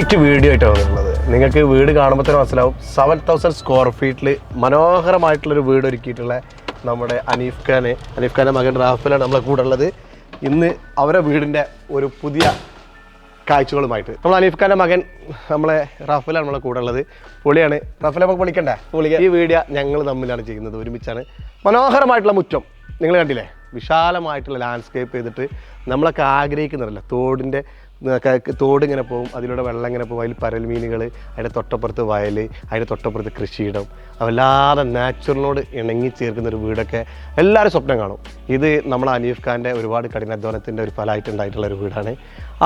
Variety video ആയിട്ടാണ് വന്നിട്ടുള്ളത് നിങ്ങൾക്ക് വീട് കാണുമ്പോൾ തന്നെ മനസ്സിലാവും. സെവൻ തൗസൻഡ് സ്ക്വയർ ഫീറ്റിൽ മനോഹരമായിട്ടുള്ളൊരു വീട് ഒരുക്കിയിട്ടുള്ള നമ്മുടെ അനീഫ് ഖാന്. അനീഫ് ഖാന്റെ മകൻ റാഫിലാണ് നമ്മളെ കൂടെ ഉള്ളത്. ഇന്ന് അവരെ വീടിന്റെ ഒരു പുതിയ കാഴ്ചകളുമായിട്ട്. നമ്മൾ അനീഫ് ഖാന്റെ മകൻ നമ്മളെ റാഫിലാണ് നമ്മളെ കൂടെ ഉള്ളത്. പൊളിയാണ് റാഫിലെ നമുക്ക് വിളിക്കണ്ടേ? ഈ വീഡിയോ ഞങ്ങൾ തമ്മിലാണ് ചെയ്യുന്നത്. ഒരുമിച്ചാണ്. മനോഹരമായിട്ടുള്ള മുറ്റം. നിങ്ങൾ കണ്ടില്ലേ? വിശാലമായിട്ടുള്ള ലാൻഡ്സ്കേപ്പ് ചെയ്തിട്ട് നമ്മളൊക്കെ ആഗ്രഹിക്കുന്നില്ല തോടിന്റെ തോട് ഇങ്ങനെ പോകും അതിലൂടെ വെള്ളം ഇങ്ങനെ പോകും അതിൽ പരൽ മീനുകൾ അതിന്റെ തൊട്ടപ്പുറത്ത് വയൽ അതിന്റെ തൊട്ടപ്പുറത്ത് കൃഷിയിടം. വല്ലാതെ നാച്ചുറലിനോട് ഇണങ്ങി ചേർക്കുന്ന ഒരു വീടൊക്കെ എല്ലാവരും സ്വപ്നം കാണും. ഇത് നമ്മളെ അനീഫ് ഖാന്റെ ഒരുപാട് കഠിനാധ്വാനത്തിന്റെ ഒരു ഫലമായിട്ടുണ്ടായിട്ടുള്ള ഒരു വീടാണ്.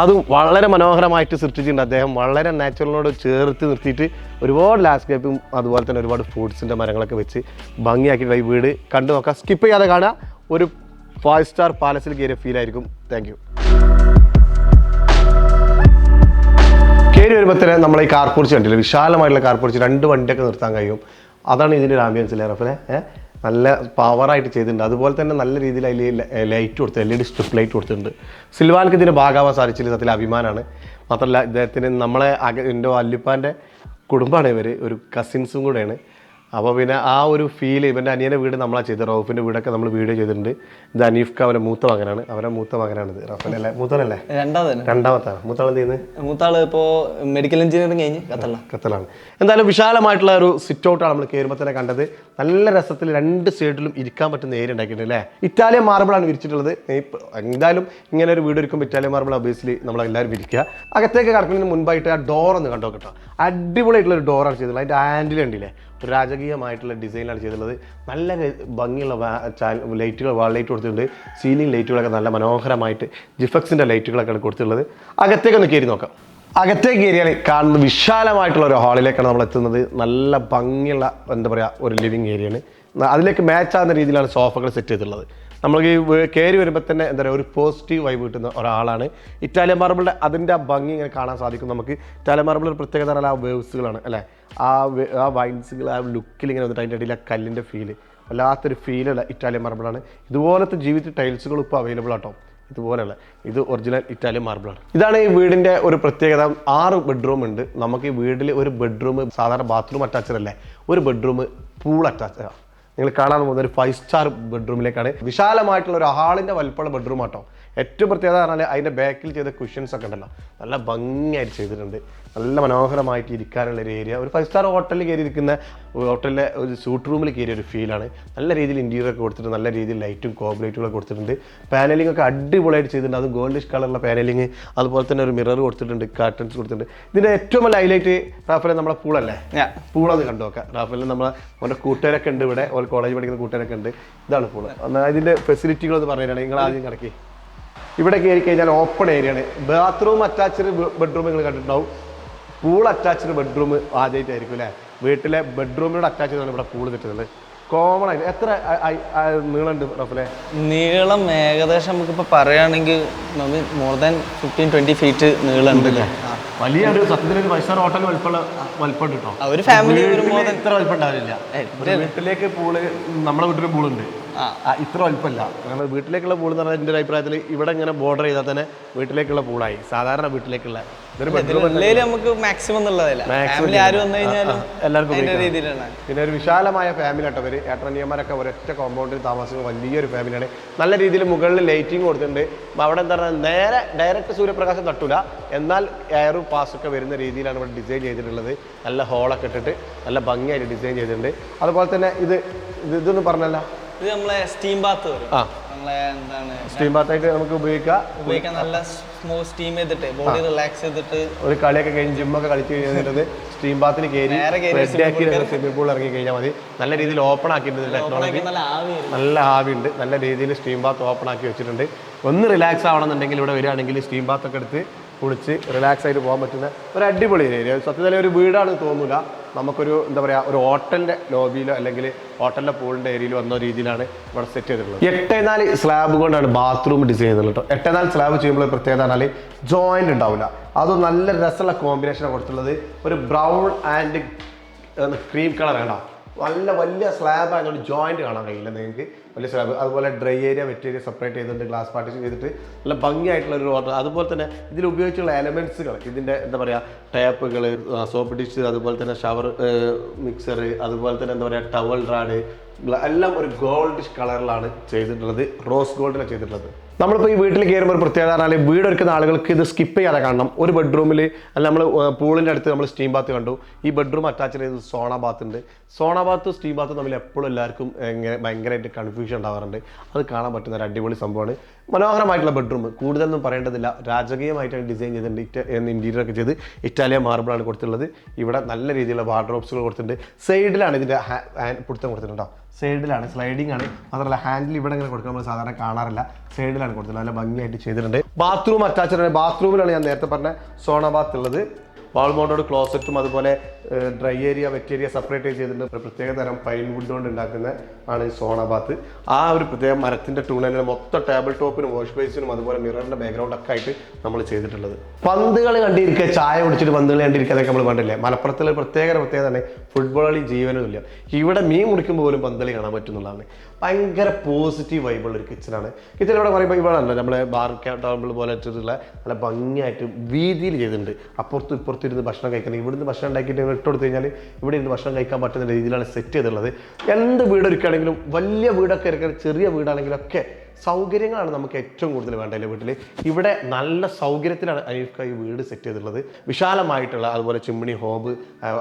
അതും വളരെ മനോഹരമായിട്ട് സൃഷ്ടിച്ചിട്ടുണ്ട് അദ്ദേഹം. വളരെ നാച്ചുറലിനോട് ചേർത്ത് നിർത്തിയിട്ട് ഒരുപാട് ലാൻഡ്സ്കേപ്പും അതുപോലെ തന്നെ ഒരുപാട് ഫ്രൂട്ട്സിന്റെ മരങ്ങളൊക്കെ വെച്ച് ഭംഗിയാക്കിയിട്ടുള്ള ഈ വീട് കണ്ടു നോക്കാം സ്കിപ്പ് ചെയ്യാതെ കാണുക. ഒരു ഫൈവ് സ്റ്റാർ പാലസിൽ കയറിയ ഫീലായിരിക്കും താങ്ക് കയറി വരുമ്പോൾ തന്നെ നമ്മൾ ഈ കാർ കണ്ടില്ല? വിശാലമായിട്ടുള്ള കാർ രണ്ട് വണ്ടിയൊക്കെ നിർത്താൻ കഴിയും. അതാണ് ഇതിന്റെ ഒരു ആംബിയൻസ് അല്ലേ നല്ല പവറായിട്ട് ചെയ്തിട്ടുണ്ട്. അതുപോലെ തന്നെ നല്ല രീതിയിൽ അതിൽ ലൈറ്റ് കൊടുത്ത് L E D strip light കൊടുത്തിട്ടുണ്ട്. സിൽവാൻക്ക് ഇതിന് ഭാഗമാവാൻ സാധിച്ചില്ല സത്യത്തിൽ അഭിമാനമാണ് മാത്രമല്ല ഇദ്ദേഹത്തിന് നമ്മളെ എന്റെ വല്യപ്പാന്റെ കുടുംബമാണ് ഇവർ ഒരു കസിൻസും കൂടെയാണ്. അപ്പോൾ പിന്നെ ആ ഒരു ഫീൽ ഇവന്റെ അനിയന്റെ വീട് നമ്മളാ ചെയ്തത്. റൌഫിന്റെ വീടൊക്കെ നമ്മൾ വീഡിയോ ചെയ്തിട്ടുണ്ട്. ഇത് അനീഫ്ക്ക് അവന്റെ മൂത്ത മകനാണ്. അവരുടെ മൂത്ത മകനാണിത്. റഫലല്ലേ മൂത്തനല്ലേ രണ്ടാമത് രണ്ടാമത്താണ്. മൂത്താൾ എന്ത് ചെയ്യുന്നത് മൂത്താൾ ഇപ്പോൾ മെഡിക്കൽ എഞ്ചിനീയറിംഗ് കഴിഞ്ഞ് കത്തള്ള കത്തലാണ്. എന്തായാലും വിശാലമായിട്ടുള്ള ഒരു സിറ്റ് ഔട്ടാണ് നമ്മൾ കയറുമ്പോൾ തന്നെ കണ്ടത്. നല്ല രസത്തിൽ രണ്ട് സൈഡിലും ഇരിക്കാൻ പറ്റുന്ന ഏരിയ ഉണ്ടാക്കിയിട്ടുണ്ട് അല്ലേ? ഇറ്റാലിയൻ മാർബിളാണ് വിരിച്ചിട്ടുള്ളത്. എന്തായാലും ഇങ്ങനെ ഒരു വീട് ഒരുക്കുമ്പോൾ ഇറ്റാലിയൻ മാർബിൾ ഒബിയസ്ലി നമ്മളെല്ലാവരും വിരിക്കുക. അകത്തേക്ക് കടക്കുന്നതിന് മുൻപായിട്ട് ആ ഡോർ ഒന്ന് കണ്ടോ കേട്ടോ അടിപൊളിയായിട്ടുള്ള ഒരു ഡോറാണ് ചെയ്തിട്ടുള്ളത്. അതിന്റെ ഹാൻഡിൽ കണ്ടില്ലേ? രാജകീയമായിട്ടുള്ള ഡിസൈനാണ് ചെയ്തിട്ടുള്ളത്. നല്ല ഭംഗിയുള്ള ലൈറ്റുകൾ വാൾ ലൈറ്റ് കൊടുത്തിട്ടുണ്ട്. സീലിംഗ് ലൈറ്റുകളൊക്കെ നല്ല മനോഹരമായിട്ട് ജിഫക്സിന്റെ ലൈറ്റുകളൊക്കെയാണ് കൊടുത്തിട്ടുള്ളത്. അകത്തേക്ക് ഒന്ന് കയറി നോക്കാം. അകത്തേക്ക് കയറിയാൽ കാണുന്ന വിശാലമായിട്ടുള്ള ഒരു ഹാളിലേക്കാണ് നമ്മൾ എത്തുന്നത്. നല്ല ഭംഗിയുള്ള എന്താ പറയുക ഒരു ലിവിങ് ഏരിയയാണ്. അതിലേക്ക് മാച്ച് ആകുന്ന രീതിയിലാണ് സോഫകൾ സെറ്റ് ചെയ്തിട്ടുള്ളത്. നമ്മൾക്ക് ഈ കയറി വരുമ്പോൾ തന്നെ എന്താ പറയുക ഒരു പോസിറ്റീവ് വൈബ് കിട്ടുന്ന ഒരാളാണ്. ഇറ്റാലിയൻ മാർബിളിന്റെ അതിന്റെ ഭംഗി ഇങ്ങനെ കാണാൻ സാധിക്കും നമുക്ക്. ഇറ്റാലിയൻ മാർബിൾ ഒരു പ്രത്യേകത പറഞ്ഞാൽ ആ വേവ്സുകളാണ് അല്ലേ? ആ ആ വൈൻസുകൾ ആ ലുക്കിൽ ഇങ്ങനെ വന്നിട്ട് അതിന്റെ ഇടയിൽ ആ കല്ലിന്റെ ഫീൽ വല്ലാത്തൊരു ഫീലുള്ള ഇറ്റാലിയൻ മാർബിളാണ് ഇതുപോലത്തെ ജീവിത ടൈൽസുകൾ ഇപ്പോൾ അവൈലബിൾ ആട്ടോ. ഇതുപോലെയുള്ള. ഇത് ഒറിജിനൽ ഇറ്റാലിയൻ മാർബിളാണ് ഇതാണ് ഈ വീടിന്റെ ഒരു പ്രത്യേകത. ആറ് ബെഡ്റൂം ഉണ്ട്. നമുക്ക് ഈ വീട്ടിൽ ഒരു ബെഡ്റൂം സാധാരണ ബാത്റൂം അറ്റാച്ച്ഡ് അല്ലേ? ഒരു ബെഡ്റൂം പൂൾ അറ്റാച്ച് നിങ്ങൾ കാണാൻ പോകുന്ന ഒരു ഫൈവ് സ്റ്റാർ ബെഡ്റൂമിലേക്കാണ് വിശാലമായിട്ടുള്ള ഒരു ഹാളിന്റെ വലിപ്പമുള്ള ബെഡ്റൂം ആട്ടോ. ഏറ്റവും പ്രത്യേകത പറഞ്ഞാൽ അതിന്റെ ബാക്കിൽ ചെയ്ത കുഷ്യൻസ് ഒക്കെ ഉണ്ടല്ലോ. നല്ല ഭംഗിയായിട്ട് ചെയ്തിട്ടുണ്ട്. നല്ല മനോഹരമായിട്ട് ഇരിക്കാനുള്ള ഒരു ഏരിയ ഒരു ഫൈവ് സ്റ്റാർ ഹോട്ടലിൽ കയറി ഇരിക്കുന്ന ഹോട്ടലിലെ ഒരു സൂട്ട് റൂമിൽ കയറിയ ഒരു ഫീലാണ് നല്ല രീതിയിൽ ഇന്റീരിയർ ഒക്കെ കൊടുത്തിട്ട് നല്ല രീതിയിൽ ലൈറ്റും കോബ്ലൈറ്റുകളൊക്കെ കൊടുത്തിട്ടുണ്ട്. പാനലിംഗ് ഒക്കെ അടിപൊളിയായിട്ട് ചെയ്തിട്ടുണ്ട്. അത് ഗോൾഡിഷ് കളറുള്ള പാനലിംഗ് അതുപോലെ തന്നെ ഒരു മിറർ കൊടുത്തിട്ടുണ്ട്. കാർട്ടൻസ് കൊടുത്തിട്ടുണ്ട്. ഇതിന്റെ ഏറ്റവും വലിയ ഹൈലൈറ്റ് റാഫേൽ നമ്മുടെ പൂളല്ലേ പൂളത് കണ്ടു നോക്കാം. റാഫലിൽ നമ്മളെ അവന്റെ കൂട്ടുകാരൊക്കെ ഉണ്ട് ഇവിടെ. ഓൾ കോളേജ് പഠിക്കുന്ന കൂട്ടുകാരൊക്കെ ഉണ്ട്. ഇതാണ് പൂൾ എന്നാൽ ഇതിന്റെ ഫെസിലിറ്റികൾ എന്ന് നിങ്ങൾ ആദ്യം കിടക്കി ഇവിടെ കയറി കഴിഞ്ഞാൽ ഓപ്പൺ ഏരിയയാണ് ബാത്റൂം അറ്റാച്ച്ഡ് ബെഡ്റൂം നിങ്ങൾ കണ്ടിട്ടുണ്ടാവും. പൂൾ അറ്റാച്ച്ഡ് ബെഡ്റൂം ആദ്യമായിട്ടായിരിക്കും അല്ലേ? വീട്ടിലെ ബെഡ്റൂമിനോട് അറ്റാച്ച് ചെയ്താണ് ഇവിടെ പൂൾ കിട്ടുന്നത് കോമൺ ആയിട്ട്. എത്ര നീളമുണ്ട് റഫലെ? നീളം ഏകദേശം നമുക്കിപ്പോൾ പറയുകയാണെങ്കിൽ more than fifteen twenty feet നീളമുണ്ട് വലിയ ഒരു സത്യത്തിൽ ഒരു ഫൈവ് സ്റ്റാർ ഹോട്ടൽ വലിപ്പമുള്ള വലിപ്പം കിട്ടും ഒരു ഫാമിലി ഇത്ര വലിപ്പം ഉണ്ടാവില്ല. വീട്ടിലേക്ക് പൂൾ നമ്മുടെ വീട്ടിൽ പൂളുണ്ട് ഇത്ര വലിപ്പമല്ല. കാരണം വീട്ടിലേക്കുള്ള പൂൾ എന്ന് പറഞ്ഞാൽ എന്റെ ഒരു അഭിപ്രായത്തിൽ ഇവിടെ ഇങ്ങനെ ബോർഡർ ചെയ്താൽ തന്നെ വീട്ടിലേക്കുള്ള പൂളായി. സാധാരണ വീട്ടിലേക്കുള്ള. നമുക്ക് മാക്സിമം എല്ലാവർക്കും പിന്നെ ഒരു വിശാലമായ ഫാമിലി ആട്ടോ ഇവർ ഏട്ടനിയന്മാരൊക്കെ ഒരൊറ്റ കോമ്പൗണ്ടിൽ താമസിക്കുന്ന വലിയൊരു ഫാമിലിയാണ് നല്ല രീതിയിൽ മുകളിൽ ലൈറ്റിംഗ് കൊടുത്തിട്ടുണ്ട്. അവിടെ എന്താ പറയുക നേരെ ഡയറക്റ്റ് സൂര്യപ്രകാശം തട്ടൂല. എന്നാൽ എയറും പാസൊക്കെ വരുന്ന രീതിയിലാണ് ഇവിടെ ഡിസൈൻ ചെയ്തിട്ടുള്ളത്. നല്ല ഹോളൊക്കെ ഇട്ടിട്ട് നല്ല ഭംഗിയായിട്ട് ഡിസൈൻ ചെയ്തിട്ടുണ്ട്. അതുപോലെ തന്നെ ഇത് ഇതൊന്നും പറഞ്ഞല്ല. ഇത് നമ്മളെ സ്റ്റീം ബാത്ത് വരും. ആ. നമ്മളെ എന്താണ് സ്റ്റീം ബാത്തായിട്ട് നമുക്ക് ഉപയോഗിക്കാം. ഉപയോഗിക്കാൻ നല്ല സ്മൂത്ത് സ്റ്റീം ചെയ്തിട്ട് ബോഡി റിലാക്സ് ചെയ്തിട്ട്. ഒരു കളിയൊക്കെ കഴിഞ്ഞ് ജിമ്മൊക്കെ കളിച്ച് കഴിഞ്ഞിട്ട് സ്റ്റീം ബാത്തിൽ കയറി റെഡിയാക്കി സ്വിമ്മിംഗ് പൂൾ ഇറങ്ങി കഴിഞ്ഞാൽ മതി. നല്ല രീതിയിൽ ഓപ്പൺ ആക്കിയിട്ടുണ്ട് ടെക്നോളജി നല്ല ആവി ഉണ്ട്. നല്ല രീതിയിൽ സ്റ്റീം ബാത്ത് ഓപ്പൺ ആക്കി വെച്ചിട്ടുണ്ട്. ഒന്ന് റിലാക്സ് ആവണമെന്നുണ്ടെങ്കിൽ ഇവിടെ വരികയാണെങ്കിൽ സ്റ്റീം ബാത്ത് ഒക്കെ എടുത്ത് കുളിച്ച് റിലാക്സ് ആയിട്ട് പോകാൻ പറ്റുന്ന ഒരു അടിപൊളി ഏരിയ സത്യത്തിൽ ഒരു വീടാണ് തോന്നൂല. നമുക്കൊരു എന്താ പറയുക ഒരു ഹോട്ടലിന്റെ ലോബിയിലോ അല്ലെങ്കിൽ ഹോട്ടലിന്റെ പൂളിന്റെ ഏരിയയിലോ വന്ന രീതിയിലാണ് ഇവിടെ സെറ്റ് ചെയ്തിട്ടുള്ളത്. എട്ടേ നാല് സ്ലാബ് കൊണ്ടാണ് ബാത്റൂം ഡിസൈൻ ചെയ്തിട്ടുള്ളത് കേട്ടോ. എട്ടേ നാല് സ്ലാബ് ചെയ്യുമ്പോൾ പ്രത്യേകത പറഞ്ഞാൽ ജോയിന്റ് ഉണ്ടാവില്ല. അതും നല്ല രസമുള്ള കോമ്പിനേഷനാണ് കൊടുത്തുള്ളത് ഒരു ബ്രൗൺ ആൻഡ് ക്രീം കളർ വേണ്ട നല്ല വലിയ സ്ലാബ് ആയതുകൊണ്ട് ജോയിന്റ് കാണാൻ കഴിയില്ല നിങ്ങൾക്ക്. വലിയ സ്ലാബ് അതുപോലെ dry area wet area separate ചെയ്തിട്ടുണ്ട് ഗ്ലാസ് പാർട്ടിഷൻ ചെയ്തിട്ട് നല്ല ഭംഗിയായിട്ടുള്ള ഒരു ഓർഡർ അതുപോലെ തന്നെ ഇതിൽ ഉപയോഗിച്ചുള്ള എലമെന്റ്സുകൾ ഇതിന്റെ എന്താ പറയുക ടാപ്പുകൾ സോപ്പ് ഡിഷ് അതുപോലെ തന്നെ ഷവർ മിക്സർ അതുപോലെ തന്നെ എന്താ പറയുക ടവൽ റാഡ് എല്ലാം ഒരു ഗോൾഡിഷ് കളറിലാണ് ചെയ്തിട്ടുള്ളത്. റോസ് ഗോൾഡിലാണ് ചെയ്തിട്ടുള്ളത്. നമ്മളിപ്പോൾ ഈ വീട്ടിൽ കയറുമ്പോൾ ഒരു പ്രത്യേകത പറഞ്ഞാൽ വീട് എടുക്കുന്ന ആളുകൾക്ക് ഇത് സ്കിപ്പ് ചെയ്യാതെ കാണണം. ഒരു ബെഡ്റൂമിൽ അല്ല നമ്മൾ പൂളിന്റെ അടുത്ത് നമ്മൾ സ്റ്റീം ബാത്ത് കണ്ടു. ഈ ബെഡ്റൂം അറ്റാച്ച് ചെയ്ത് സോണ ബാത്ത് ഉണ്ട്. സോണ ബാത്ത് സ്റ്റീം ബാത്ത് തമ്മിൽ എപ്പോഴും എല്ലാവർക്കും ഭയങ്കരമായിട്ട് കൺഫ്യൂഷൻ ഉണ്ടാവാറുണ്ട്. അത് കാണാൻ പറ്റുന്ന ഒരു അടിപൊളി സംഭവമാണ്. മനോഹരമായിട്ടുള്ള ബെഡ്റൂം കൂടുതലൊന്നും പറയേണ്ടതില്ല. രാജകീയമായിട്ടാണ് ഡിസൈൻ ചെയ്തിട്ടുണ്ട് ഇറ്റ ഇന്റീരിയർ ഒക്കെ ചെയ്ത് ഇറ്റാലിയൻ മാർബിളാണ് കൊടുത്തിട്ടുള്ളത്. ഇവിടെ നല്ല രീതിയിലുള്ള വാർഡ്രോപ്സുകൾ കൊടുത്തിട്ടുണ്ട്. സൈഡിലാണ് ഇതിന്റെ പിടുത്തം കൊടുത്തിട്ടുണ്ടോ സൈഡിലാണ് സ്ലൈഡിംഗ് ആണ്. മാത്രമല്ല ഹാൻഡിൽ ഇവിടെ ഇങ്ങനെ കൊടുക്കുക നമ്മൾ സാധാരണ കാണാറില്ല. സൈഡിലാണ് കൊടുത്തിട്ടുള്ളത്. നല്ല ഭംഗിയായിട്ട് ചെയ്തിട്ടുണ്ട്. ബാത്റൂം അറ്റാച്ച്ഡ് ആണ്. ബാത്റൂമിലാണ് ഞാൻ നേരത്തെ പറഞ്ഞ സോണ ബാത്ത് ഉള്ളത്. വാൾ മൗണ്ടോട് ക്ലോസറ്റും അതുപോലെ dry area wet area separate ചെയ്തിട്ടുണ്ട്. ഒരു പ്രത്യേക തരം പൈൻ വുഡ് കൊണ്ട് ഉണ്ടാക്കുന്ന ആണ് സോണാബാത്ത് ആ ഒരു പ്രത്യേക മരത്തിന്റെ ടൂണിൽ മൊത്തം ടേബിൾ ടോപ്പിനും വാഷ് ബേസിനും അതുപോലെ മിററിന്റെ ബാക്ക്ഗ്രൗണ്ട് ഒക്കെ ആയിട്ട് നമ്മൾ ചെയ്തിട്ടുള്ളത്. പന്തുകൾ കണ്ടിരിക്കുക ചായ കുടിച്ചിട്ട് പന്തുകൾ കണ്ടിരിക്കുക അതൊക്കെ നമ്മൾ കണ്ടില്ലേ? മലപ്പുറത്തിലെ പ്രത്യേക പ്രത്യേകത തന്നെ ഫുട്ബോൾ കളി ജീവനുമില്ല ഇവിടെ മീൻ മുറിക്കുമ്പോൾ പോലും പന്തളി കാണാൻ പറ്റുന്നുള്ളതാണ്. ഭയങ്കര പോസിറ്റീവ് വൈബുള്ള ഒരു കിച്ചണാണ് കിച്ചൺ ഇവിടെ പറയുമ്പോൾ ഇവിടെ അല്ല നമ്മളെ ബാർ ടേബിൾ പോലെ നല്ല ഭംഗിയായിട്ട് വീതിയിൽ ചെയ്തിട്ടുണ്ട്. അപ്പുറത്തും ഇപ്പുറത്തും ഇരുന്ന് ഭക്ഷണം കഴിക്കണം. ഇവിടുന്ന് ഭക്ഷണം ഉണ്ടാക്കിയിട്ട് ഇട്ട് കൊടുത്തു കഴിഞ്ഞാൽ ഇവിടെ ഇരുന്ന് ഭക്ഷണം കഴിക്കാൻ പറ്റുന്ന രീതിയിലാണ് സെറ്റ് ചെയ്തിട്ടുള്ളത്. എന്ത് വീട് വലിയ വീടൊക്കെ ഇരിക്കുകയാണെങ്കിൽ ചെറിയ വീടാണെങ്കിലും ഒക്കെ സൗകര്യങ്ങളാണ് നമുക്ക് ഏറ്റവും കൂടുതൽ വേണ്ടത് വീട്ടിൽ ഇവിടെ നല്ല സൗകര്യത്തിലാണ് അനീഫ്ക ഈ വീട് സെറ്റ് ചെയ്തിട്ടുള്ളത്. വിശാലമായിട്ടുള്ള അതുപോലെ ചിമ്മിണി ഹോബ്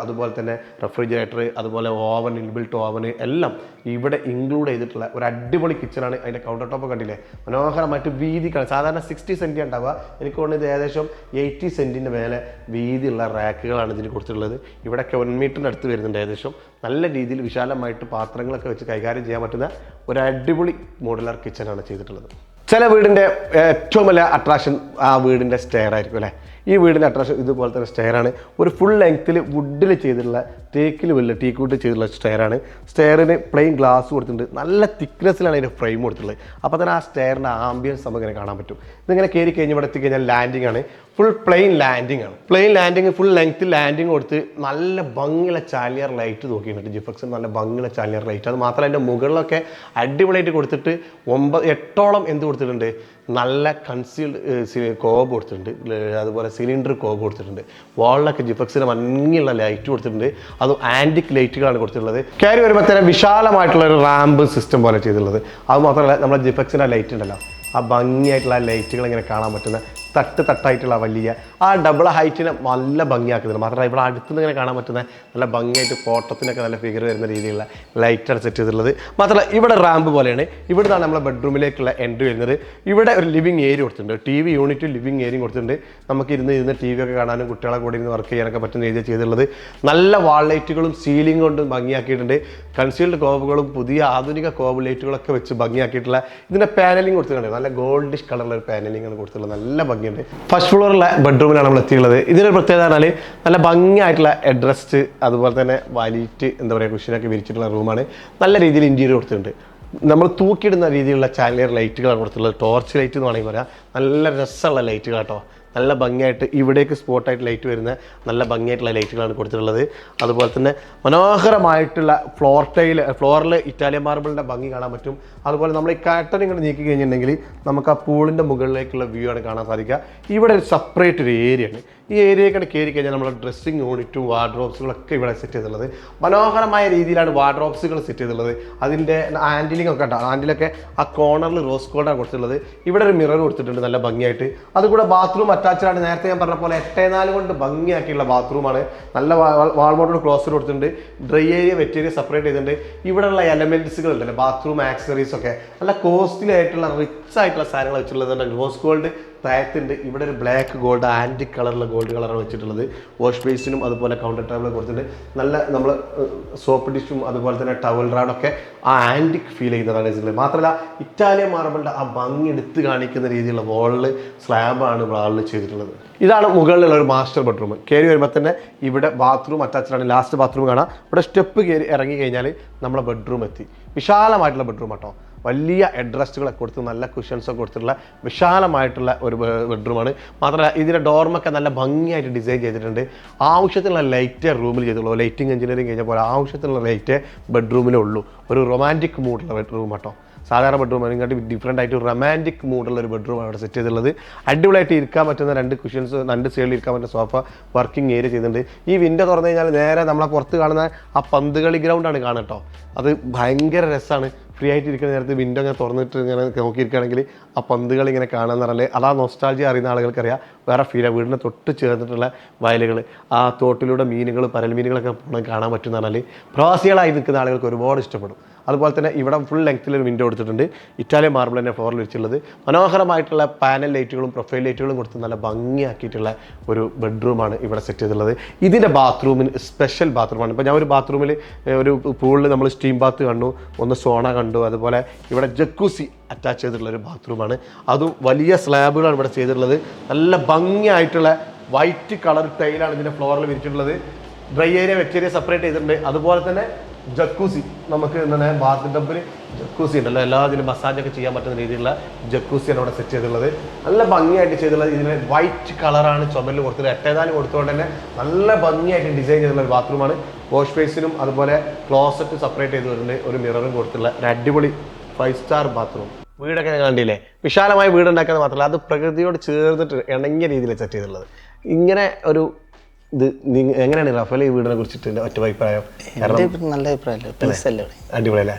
അതുപോലെ തന്നെ റെഫ്രിജറേറ്റർ അതുപോലെ ഓവൻ ഇൻബിൽട്ട് ഓവൻ എല്ലാം ഇവിടെ ഇൻക്ലൂഡ് ചെയ്തിട്ടുള്ള ഒരു അടിപൊളി കിച്ചണാണ് അതിന്റെ കൗണ്ടർ ടോപ്പ് കണ്ടില്ലേ? മനോഹരമായിട്ട് വീതി കാണും സാധാരണ സിക്സ്റ്റി സെന്റി ഉണ്ടാവുക. എനിക്ക് തോന്നുന്നത് ഏകദേശം എയ്റ്റി സെന്റിന്റെ മേലെ വീതിയുള്ള റാക്കുകളാണ് ഇതിന് കൊടുത്തിട്ടുള്ളത്. ഇവിടെയൊക്കെ വൺ മീറ്ററിന്റെ അടുത്ത് വരുന്നുണ്ട് ഏകദേശം. നല്ല രീതിയിൽ വിശാലമായിട്ട് പാത്രങ്ങളൊക്കെ വെച്ച് കൈകാര്യം ചെയ്യാൻ പറ്റുന്ന ഒരു അടിപൊളി മോഡുലാർ കിച്ചണാണ് ചെയ്തിട്ടുള്ളത്. ചില വീടിന്റെ ഏറ്റവും വലിയ അട്രാക്ഷൻ ആ വീടിന്റെ സ്റ്റെയർ ആയിരിക്കും അല്ലേ? ഈ വീടിന്റെ അട്രാക്ഷൻ ഇതുപോലെ തന്നെ സ്റ്റെയറാണ് ഒരു ഫുൾ ലെങ്ത്തിൽ വുഡിൽ ചെയ്തിട്ടുള്ള തേക്കിൽ വലിയ ടീക്കൂട്ട് ചെയ്തിട്ടുള്ള സ്റ്റെയറാണ് സ്റ്റെയറിന് പ്ലെയിൻ ഗ്ലാസ് കൊടുത്തിട്ടുണ്ട്. നല്ല തിക്നെസ്സിലാണ് അതിന്റെ ഫ്രെയിം കൊടുത്തിട്ടുള്ളത്. അപ്പോൾ തന്നെ ആ സ്റ്റെയറിന്റെ ആംബിയൻസ് നമുക്ക് ഇങ്ങനെ കാണാൻ പറ്റും. ഇതിങ്ങനെ കയറി കഴിഞ്ഞ് ഇവിടെ എത്തിക്കഴിഞ്ഞാൽ ലാൻഡിംഗ് ആണ്. ഫുൾ പ്ലെയിൻ ലാൻഡിംഗ് ആണ്. Plain landing full length landing കൊടുത്ത് നല്ല ഭംഗിയുള്ള ചാലിയർ ലൈറ്റ് നോക്കിയിട്ടുണ്ട് ജിഫക്സ് നല്ല ഭംഗിയുള്ള ചാലിയർ ലൈറ്റ് അത് മാത്രമല്ല അതിന്റെ മുകളിലൊക്കെ അടിപൊളിയായിട്ട് കൊടുത്തിട്ട് ഒമ്പത് എട്ടോളം എന്ത് കൊടുത്തിട്ടുണ്ട്? നല്ല കൺസീൽഡ് കോബ് കൊടുത്തിട്ടുണ്ട്. അതുപോലെ സിലിണ്ടർ കോബ് കൊടുത്തിട്ടുണ്ട്. വാളിലൊക്കെ ജിഫക്സിന് ഭംഗിയുള്ള ലൈറ്റ് കൊടുത്തിട്ടുണ്ട്. അതും ആന്റിക് ലൈറ്റുകളാണ് കൊടുത്തിട്ടുള്ളത്. കയറി വരുമ്പോൾ തന്നെ വിശാലമായിട്ടുള്ള ഒരു റാമ്പ് സിസ്റ്റം പോലെ ചെയ്തിട്ടുള്ളത്. അത് മാത്രമല്ല നമ്മുടെ ജിഫക്സിന്റെ ലൈറ്റ് ഉണ്ടല്ലോ. ആ ഭംഗിയായിട്ടുള്ള ലൈറ്റുകൾ ഇങ്ങനെ കാണാൻ പറ്റുന്ന തട്ട് തട്ടായിട്ടുള്ള വലിയ ആ ഡബിൾ ഹൈറ്റിനെ നല്ല ഭംഗിയാക്കുന്നുണ്ട്. മാത്രമല്ല ഇവിടെ അടുത്തുനിന്ന് ഇങ്ങനെ കാണാൻ പറ്റുന്ന നല്ല ഭംഗിയായിട്ട് ഫോട്ടത്തിനൊക്കെ നല്ല ഫിഗർ വരുന്ന രീതിയിലുള്ള ലൈറ്റാണ് സെറ്റ് ചെയ്തിട്ടുള്ളത്. മാത്രമല്ല ഇവിടെ റാമ്പ് പോലെയാണ്. ഇവിടെ നിന്നാണ് നമ്മളെ ബെഡ്റൂമിലേക്കുള്ള എൻട്രി വരുന്നത്. ഇവിടെ ഒരു ലിവിങ് ഏരിയ കൊടുത്തിട്ടുണ്ട്. ടി വി യൂണിറ്റ് ലിവിങ് ഏരിയയും കൊടുത്തിട്ടുണ്ട്. നമുക്ക് ഇരുന്ന് ഇരുന്ന് ടി വി ഒക്കെ കാണാനും കുട്ടികളെ കൂടി ഇരുന്ന് വർക്ക് ചെയ്യാനൊക്കെ പറ്റുന്ന രീതിയിൽ ചെയ്തിട്ടുള്ളത്. നല്ല വാൾ ലൈറ്റുകളും സീലിംഗ് കൊണ്ടും ഭംഗിയാക്കിയിട്ടുണ്ട്. കൺസീൽഡ് കോബുകളും പുതിയ ആധുനിക കോബ് ലൈറ്റുകളൊക്കെ വെച്ച് ഭംഗിയാക്കിയിട്ടുള്ള ഇതിന്റെ പാനലിംഗ് കൊടുത്തിട്ടുണ്ട്. നല്ല ഗോൾഡിഷ് കളറിലൊരു പാനലിംഗ് ആണ് കൊടുത്തിട്ടുള്ളത്. നല്ല ഭംഗിയുണ്ട് ഫസ്റ്റ് ഫ്ലോറിലെ ബെഡ്റൂമിലാണ് നമ്മൾ എത്തിയുള്ളത് ഇതിനൊരു പ്രത്യേകത പറഞ്ഞാൽ നല്ല ഭംഗിയായിട്ടുള്ള എഡ്രസ്റ്റ് അതുപോലെ തന്നെ വലിറ്റ് എന്താ പറയുക കുഷനൊക്കെ വിരിച്ചിട്ടുള്ള റൂമാണ് നല്ല രീതിയിൽ ഇന്റീരിയർ കൊടുത്തിട്ടുണ്ട്. നമ്മൾ തൂക്കിയിടുന്ന രീതിയിലുള്ള ചാനലിയർ ലൈറ്റുകളാണ് കൊടുത്തിട്ടുള്ളത്. ടോർച്ച് ലൈറ്റ് എന്ന് വേണമെങ്കിൽ പറയാം. നല്ല രസമുള്ള ലൈറ്റുകൾ കേട്ടോ നല്ല ഭംഗിയായിട്ട് ഇവിടേക്ക് സ്പോട്ടായിട്ട് ലൈറ്റ് വരുന്ന നല്ല ഭംഗിയായിട്ടുള്ള ലൈറ്റുകളാണ് കൊടുത്തിട്ടുള്ളത്. അതുപോലെ തന്നെ മനോഹരമായിട്ടുള്ള ഫ്ലോർ ടൈൽ ഫ്ലോറിൽ ഇറ്റാലിയൻ മാർബിളിന്റെ ഭംഗി കാണാൻ പറ്റും. അതുപോലെ നമ്മൾ ഈ കാറ്റൺ ഇങ്ങനെ നീക്കി കഴിഞ്ഞിട്ടുണ്ടെങ്കിൽ നമുക്ക് ആ പൂളിന്റെ മുകളിലേക്കുള്ള വ്യൂ ആണ് കാണാൻ സാധിക്കുക. ഇവിടെ ഒരു സെപ്പറേറ്റ് ഒരു ഏരിയ ആണ്. ഈ ഏരിയയൊക്കെ കയറി കഴിഞ്ഞാൽ നമ്മുടെ ഡ്രസ്സിങ് യൂണിറ്റും വാർഡ്രോബ്സുകളൊക്കെ ഇവിടെ സെറ്റ് ചെയ്തിട്ടുള്ളത്. മനോഹരമായ രീതിയിലാണ് വാർഡ്രോബ്സുകൾ സെറ്റ് ചെയ്തിട്ടുള്ളത്. അതിന്റെ ആൻഡിലിംഗ് ഒക്കെ ഉണ്ടാകും ആൻഡിലൊക്കെ ആ കോർണറിൽ റോസ് ഗോൾഡാണ് കൊടുത്തിട്ടുള്ളത്. ഇവിടെ ഒരു മിറർ കൊടുത്തിട്ടുണ്ട് നല്ല ഭംഗിയായിട്ട്. അതുകൂടെ ബാത്റൂം ആണ്. നേരത്തെ ഞാൻ പറഞ്ഞ പോലെ എട്ടേ നാല് കൊണ്ട് ഭംഗിയാക്കിയുള്ള ബാത്റൂമാണ് നല്ല വാൾമോട്ടോട് ക്ലോസ് കൊടുത്തിട്ടുണ്ട്. Dry area wet area separate ചെയ്തിട്ടുണ്ട്. ഇവിടെയുള്ള എലമെന്റ്സുകൾ ഉണ്ടല്ലോ. ബാത്റൂം ആക്സറീസ് ഒക്കെ. നല്ല കോസ്റ്റ്ലി ആയിട്ടുള്ള റിച്ച് ആയിട്ടുള്ള സാധനങ്ങൾ വെച്ചിട്ടുള്ളത് റോസ് ഗോൾഡ് താഴത്തുണ്ട് ഇവിടെ ഒരു ബ്ലാക്ക് ഗോൾഡ് ആന്റി കളറിലെ ഗോൾഡ് കളറാണ് വെച്ചിട്ടുള്ളത്. വാഷ് ബേസിനും അതുപോലെ കൗണ്ടർ ടേബിൾ കൊടുത്തിട്ടുണ്ട് നല്ല നമ്മൾ സോപ്പ് ഡിഷും അതുപോലെ തന്നെ ടവൽ റാഡൊക്കെ ആ ആന്റിക് ഫീൽ ചെയ്യുന്നതാണ് വെച്ചിട്ടുള്ളത് മാത്രമല്ല ഇറ്റാലിയൻ മാർബിളിന്റെ ആ ഭംഗി എടുത്ത് കാണിക്കുന്ന രീതിയിലുള്ള വോളിൽ സ്ലാബാണ് ബ്രാളിൽ ചെയ്തിട്ടുള്ളത്. ഇതാണ് മുകളിലുള്ള ഒരു മാസ്റ്റർ ബെഡ്റൂം കയറി വരുമ്പോൾ തന്നെ ഇവിടെ ബാത്റൂം അറ്റാച്ച്ഡ് ആണ്. ലാസ്റ്റ് ബാത്റൂം കാണാം. ഇവിടെ സ്റ്റെപ്പ് കയറി ഇറങ്ങി കഴിഞ്ഞാൽ നമ്മുടെ ബെഡ്റൂം എത്തി. വിശാലമായിട്ടുള്ള ബെഡ്റൂം കേട്ടോ വലിയ എഡ്രസ്റ്റുകളൊക്കെ കൊടുത്ത് നല്ല കുഷൻസൊക്കെ കൊടുത്തിട്ടുള്ള വിശാലമായിട്ടുള്ള ഒരു ബെഡ്റൂമാണ് മാത്രമല്ല ഇതിന്റെ ഡോർമൊക്കെ നല്ല ഭംഗിയായിട്ട് ഡിസൈൻ ചെയ്തിട്ടുണ്ട്. ആവശ്യത്തിനുള്ള ലൈറ്റ് റൂമിൽ ചെയ്തുള്ളൂ. ലൈറ്റിംഗ് എഞ്ചിനീയറിംഗ് കഴിഞ്ഞ പോലെ ആവശ്യത്തിനുള്ള ലൈറ്റ് ബെഡ്റൂമിലേ ഉള്ളൂ. ഒരു റൊമാന്റിക് മൂഡുള്ള ബെഡ്റൂം കേട്ടോ സാധാരണ ബെഡ്റൂം അതിനെക്കാട്ടി ഡിഫറെന്റ് ആയിട്ട് റൊമാന്റിക് മൂഡുള്ള ഒരു ബെഡ്റൂമാണ് അവിടെ സെറ്റ് ചെയ്തിട്ടുള്ളത്. അടിപൊളിയായിട്ട് ഇരിക്കാൻ പറ്റുന്ന രണ്ട് കുഷൻസ് രണ്ട് സൈഡിൽ ഇരിക്കാൻ പറ്റുന്ന സോഫ വർക്കിംഗ് ഏരിയ ചെയ്തിട്ടുണ്ട്. ഈ വിൻഡോ തുറന്നു കഴിഞ്ഞാൽ നേരെ നമ്മളെ പുറത്ത് കാണുന്ന ആ പന്തുകളി ഗ്രൗണ്ടാണ് കാണുക കേട്ടോ അത് ഭയങ്കര രസമാണ് ഫ്രീ ആയിട്ട് നേരത്ത് വിൻഡോ ഇങ്ങനെ തുറന്നിട്ട് ഇങ്ങനെ നോക്കിയിരിക്കുകയാണെങ്കിൽ ആ പന്തുകൾ ഇങ്ങനെ കാണാൻ പറഞ്ഞാൽ അതാ നോസ്റ്റാൾജി അറിയുന്ന ആളുകൾക്കറിയാം. വേറെ ഫീലാണ് വീടിനെ തൊട്ട് ചേർന്നിട്ടുള്ള വയലുകൾ ആ തോട്ടിലൂടെ മീനുകൾ പരൽ മീനുകളൊക്കെ കാണാൻ പറ്റുന്ന പറഞ്ഞാൽ പ്രവാസികളായി നിൽക്കുന്ന ആളുകൾക്ക് ഒരുപാട് ഇഷ്ടപ്പെടും. അതുപോലെ തന്നെ ഇവിടെ ഫുൾ ലെങ്ത്തിൽ ഒരു വിൻഡോ എടുത്തിട്ടുണ്ട്. ഇറ്റാലിയൻ മാർബിൾ തന്നെ ഫ്ലോറിൽ വെച്ചുള്ളത് മനോഹരമായിട്ടുള്ള പാനൽ ലൈറ്റുകളും പ്രൊഫൈൽ ലൈറ്റുകളും കൊടുത്ത് നല്ല ഭംഗിയാക്കിയിട്ടുള്ള ഒരു ബെഡ്റൂമാണ് ഇവിടെ സെറ്റ് ചെയ്തിട്ടുള്ളത്. ഇതിന്റെ ബാത്റൂമിന് സ്പെഷ്യൽ ബാത്റൂമാണ് ഇപ്പോൾ ഞാൻ ഒരു ബാത്റൂമിൽ ഒരു പൂളിൽ നമ്മൾ സ്റ്റീം ബാത്ത് കണ്ടു ഒന്ന് സോണ കണ്ടു അതുപോലെ ഇവിടെ ജക്കൂസി അറ്റാച്ച് ചെയ്തിട്ടുള്ള ഒരു ബാത്റൂമാണ്. അതും വലിയ സ്ലാബുകളാണ് ഇവിടെ ചെയ്തിട്ടുള്ളത്. നല്ല ഭംഗിയായിട്ടുള്ള വൈറ്റ് കളർ ടൈലാണ് ഇതിന്റെ ഫ്ലോറിൽ വിരിച്ചിട്ടുള്ളത്. Dry area wet area separate ചെയ്തിട്ടുണ്ട്. അതുപോലെ തന്നെ ജക്കൂസി നമുക്ക് എന്താണ് ബാത്ത് ടബിൽ ജക്കൂസി ഉണ്ടല്ലോ. എല്ലാ ഇതിലും മസാജൊക്കെ ചെയ്യാൻ പറ്റുന്ന രീതിയിലുള്ള ജക്കൂസിയാണ് അവിടെ സെറ്റ് ചെയ്തിട്ടുള്ളത്. നല്ല ഭംഗിയായിട്ട് ചെയ്തിട്ടുള്ളത് ഇതിന് വൈറ്റ് കളറാണ് ചുമലിൽ കൊടുത്തത് എട്ടേതാൽ കൊടുത്തുകൊണ്ട് തന്നെ നല്ല ഭംഗിയായിട്ട് ഡിസൈൻ ചെയ്തിട്ടുള്ള ഒരു ബാത്റൂമാണ്. വാഷ് ബേസിനും അതുപോലെ ക്ലോസറ്റ് സെപ്പറേറ്റ് ചെയ്ത് വരുന്നുണ്ട് ഒരു മിററും കൊടുത്തിട്ടുള്ള ഒരു അടിപൊളി ഫൈവ് സ്റ്റാർ ബാത്റൂം വീടൊക്കെ ഞാൻ കണ്ടില്ലേ? വിശാലമായ വീട് ഉണ്ടാക്കുന്നത് മാത്രമല്ല അത് പ്രകൃതിയോട് ചേർന്നിട്ട് ഇണങ്ങിയ രീതിയിൽ സെറ്റ് ചെയ്തിട്ടുള്ളത്. ഇങ്ങനെ ഒരു ഇത് എങ്ങനെയാണ് റഫേൽ ഈ വീടിനെ കുറിച്ചിട്ട് ഒറ്റ അഭിപ്രായം? നല്ല അഭിപ്രായമല്ലേ അടിപൊളിയല്ലേ?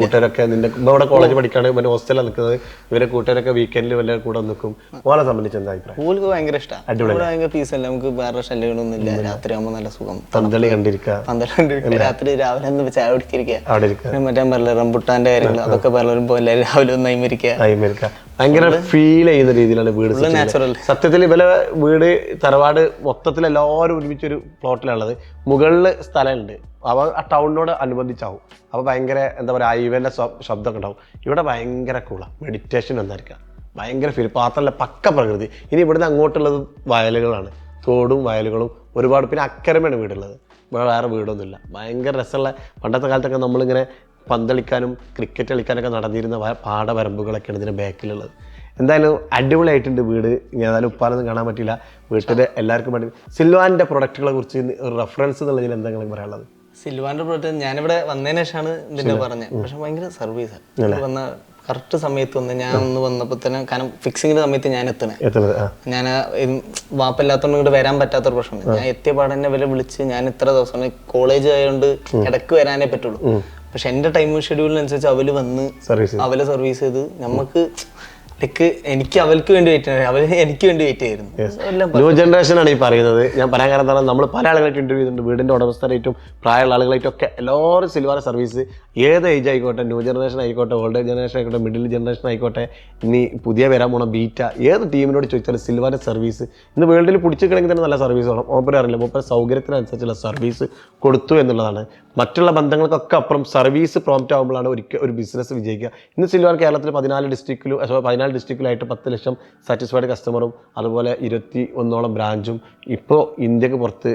കൂട്ടുകാരൊക്കെ നിന്റെ ഇവിടെ കോളേജ് പഠിക്കാണ് മറ്റേ ഹോസ്റ്റലിൽ നിൽക്കുന്നത് ഇവരെ കൂട്ടുകാരൊക്കെ വീക്കെൻഡിൽ വല്ല കൂടെ നിൽക്കും. മോനെ സംബന്ധിച്ച് എന്താ അഭിപ്രായം? പൂൾക്ക് ഭയങ്കര ഇഷ്ടമാണ് പീസ് അല്ല? നമുക്ക് വേറെ ശല്യങ്ങളൊന്നും ഇല്ല. രാത്രി ആകുമ്പോൾ നല്ല സുഖം. പന്തളി കണ്ടിരിക്കുക പന്ത്രണ്ട് രാത്രി രാവിലെ ഒന്ന് ചായ കുടിക്കിരിക്കുക മറ്റേ പറഞ്ഞ റംബുട്ടാന്റെ കാര്യങ്ങൾ അതൊക്കെ പറയുമ്പോൾ എല്ലാവരും രാവിലെ ഒന്ന് അയിമരിക്കുക ടൈമിരിക്കുക ഭയങ്കര ഫീൽ ചെയ്യുന്ന രീതിയിലാണ് വീട് സത്യത്തിൽ ഇവലെ വീട് തറവാട് മൊത്തത്തിൽ എല്ലാവരും ഒരുമിച്ചൊരു പ്ലോട്ടിലുള്ളത് മുകളിൽ സ്ഥലമുണ്ട്. അവ ആ ടൗണിനോട് അനുബന്ധിച്ചാവും. അപ്പോൾ ഭയങ്കര എന്താ പറയുക ഐവന്റെ ശബ്ദമൊക്കെ ഉണ്ടാവും. ഇവിടെ ഭയങ്കര കൂളാണ് മെഡിറ്റേഷൻ എന്തായിരിക്കാം ഭയങ്കര ഫീൽ പാത്രമല്ല പക്ക പ്രകൃതി. ഇനി ഇവിടുന്ന് അങ്ങോട്ടുള്ളത് വയലുകളാണ്. തോടും വയലുകളും ഒരുപാട്. പിന്നെ അക്കരമാണ് വീടുള്ളത്. വേറെ വീടൊന്നുമില്ല. ഭയങ്കര രസമുള്ള പണ്ടത്തെ കാലത്തൊക്കെ നമ്മളിങ്ങനെ പന്തളിക്കാനും ക്രിക്കറ്റ് കളിക്കാനൊക്കെ നടന്നിരുന്ന പാടവരമ്പുകളൊക്കെയാണ് ഇതിന്റെ ബാക്കിലുള്ളത്. എന്തായാലും അടിപൊളിയായിട്ടുണ്ട് വീട്. ഇനി ഏതായാലും ഉപ്പാനൊന്നും കാണാൻ പറ്റില്ല വീട്ടിൽ എല്ലാവർക്കും പറ്റും സിൽവാന്റെ പ്രൊഡക്റ്റുകളെ കുറിച്ച് ഒരു റെഫറൻസ് എന്നുള്ളതിൽ എന്തെങ്കിലും പറയാനുള്ളത്? സിൽവാന്റെ പ്രൊഡക്റ്റ് ഞാനിവിടെ വന്നതിന് ശേഷമാണ് ഇതിന്റെ പറഞ്ഞത്. പക്ഷെ ഭയങ്കര സർവീസാണ് വന്ന കറക്റ്റ് സമയത്ത് വന്ന് ഞാൻ ഒന്ന് വന്നപ്പോൾ തന്നെ കാരണം ഫിക്സിങ്ങിന്റെ സമയത്ത് ഞാൻ എത്തണേ. ഞാൻ വാപ്പല്ലാത്തതുകൊണ്ട് ഇങ്ങോട്ട് വരാൻ പറ്റാത്തൊരു പ്രശ്നമുണ്ട് ഞാൻ എത്തിയ പാടന്നെ വില വിളിച്ച് ഞാൻ ഇത്ര ദിവസം കോളേജ് ആയതുകൊണ്ട് ഇടയ്ക്ക് വരാനേ പറ്റുള്ളൂ. പക്ഷെ എന്റെ ടൈം ഷെഡ്യൂളിനനുസരിച്ച് അവർ വന്ന് അവരെ സർവീസ് ചെയ്ത് നമുക്ക് ഇടയ്ക്ക് എനിക്ക് അവൾക്ക് വേണ്ടി വെയിറ്റ് അവൾ അവർ എനിക്ക് വേണ്ടി വെയിറ്റ് ചെയ്യുന്നു ന്യൂ ജനറേഷൻ ആണ് ഈ പറയുന്നത്. ഞാൻ പറയാൻ കാരണം എന്താണ്? നമ്മൾ പല ആളുകളായിട്ട് ഇന്റർവ്യൂ ചെയ്തിട്ടുണ്ട്. വീടിന്റെ ഉടമസ്ഥരായിട്ടും പ്രായമുള്ള ആളുകളായിട്ടും ഒക്കെ എല്ലാവരും സിൽവർ സർവീസ് ഏത് ഏജ് ആയിക്കോട്ടെ ന്യൂ ജനറേഷൻ ആയിക്കോട്ടെ ഓൾഡ് ജനറേഷൻ ആയിക്കോട്ടെ മിഡിൽ ജനറേഷൻ ആയിക്കോട്ടെ ഇനി പുതിയ വരാൻ പോണ ബീറ്റ ഏത് ടീമിനോട് ചോദിച്ചാലും സിൽവാർ സർവീസ് ഇന്ന് വേൾഡിൽ പിടിച്ചിക്കണമെങ്കിൽ തന്നെ നല്ല സർവീസ് വേണം. ഓപ്പറെ അറിയില്ല. ഓപ്പറെ സൗകര്യത്തിനനുസരിച്ചുള്ള സർവീസ് കൊടുത്തു എന്നുള്ളതാണ്. മറ്റുള്ള ബന്ധങ്ങൾക്കൊക്കെ അപ്പുറം സർവീസ് പ്രോംപ്റ്റ് ആകുമ്പോഴാണ് ഒരിക്കൽ ഒരു ബിസിനസ് വിജയിക്കുക. ഇന്ന് സിൽവർ കേരളത്തിൽ പതിനാല് ഡിസ്ട്രിക്റ്റിലും പതിനാല് ഡിസ്ട്രിക്റ്റിലായിട്ട് പത്ത് ലക്ഷം സാറ്റിസ്ഫൈഡ് കസ്റ്റമറും അതുപോലെ ഇരുപത്തി ഒന്നോളം ബ്രാഞ്ചും ഇപ്പോൾ ഇന്ത്യയ്ക്ക് പുറത്ത്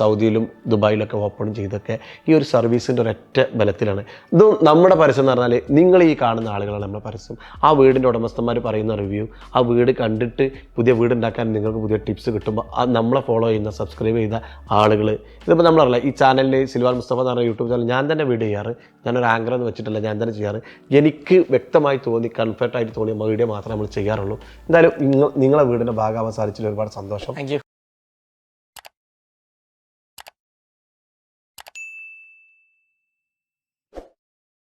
സൗദിയിലും ദുബായിലൊക്കെ ഓപ്പൺ ചെയ്തൊക്കെ ഈ ഒരു സർവീസിന്റെ ഒരൊറ്റ ബലത്തിലാണ്. ഇത് നമ്മുടെ പരസ്യം എന്ന് പറഞ്ഞാൽ നിങ്ങൾ ഈ കാണുന്ന ആളുകളാണ് നമ്മുടെ പരസ്യം. ആ വീടിന്റെ ഉടമസ്ഥന്മാർ പറയുന്ന റിവ്യൂ ആ വീട് കണ്ടിട്ട് പുതിയ വീട് ഉണ്ടാക്കാൻ നിങ്ങൾക്ക് പുതിയ ടിപ്സ് കിട്ടുമ്പോൾ ആ നമ്മളെ ഫോളോ ചെയ്യുന്ന സബ്സ്ക്രൈബ് ചെയ്ത ആളുകൾ ഇതിപ്പോൾ നമ്മളറിയില്ല ഈ ചാനലിൽ സിൽവാൻ മുസ്തഫ എന്ന് പറഞ്ഞ യൂട്യൂബ് ചാനൽ ഞാൻ തന്നെ വീഡിയോ ചെയ്യാറ്. ഞാനൊരു ആങ്കർ എന്ന് വെച്ചിട്ടില്ല ഞാൻ തന്നെ ചെയ്യാറ്. എനിക്ക് വ്യക്തമായി തോന്നി കംഫർട്ടായിട്ട് തോന്നിയ വീഡിയോ മാത്രമേ നമ്മൾ ചെയ്യാറുള്ളൂ. എന്തായാലും നിങ്ങളുടെ നിങ്ങളെ വീടിന്റെ ഭാഗമാവാൻ സാധിച്ചതിൽ ഒരുപാട് സന്തോഷം.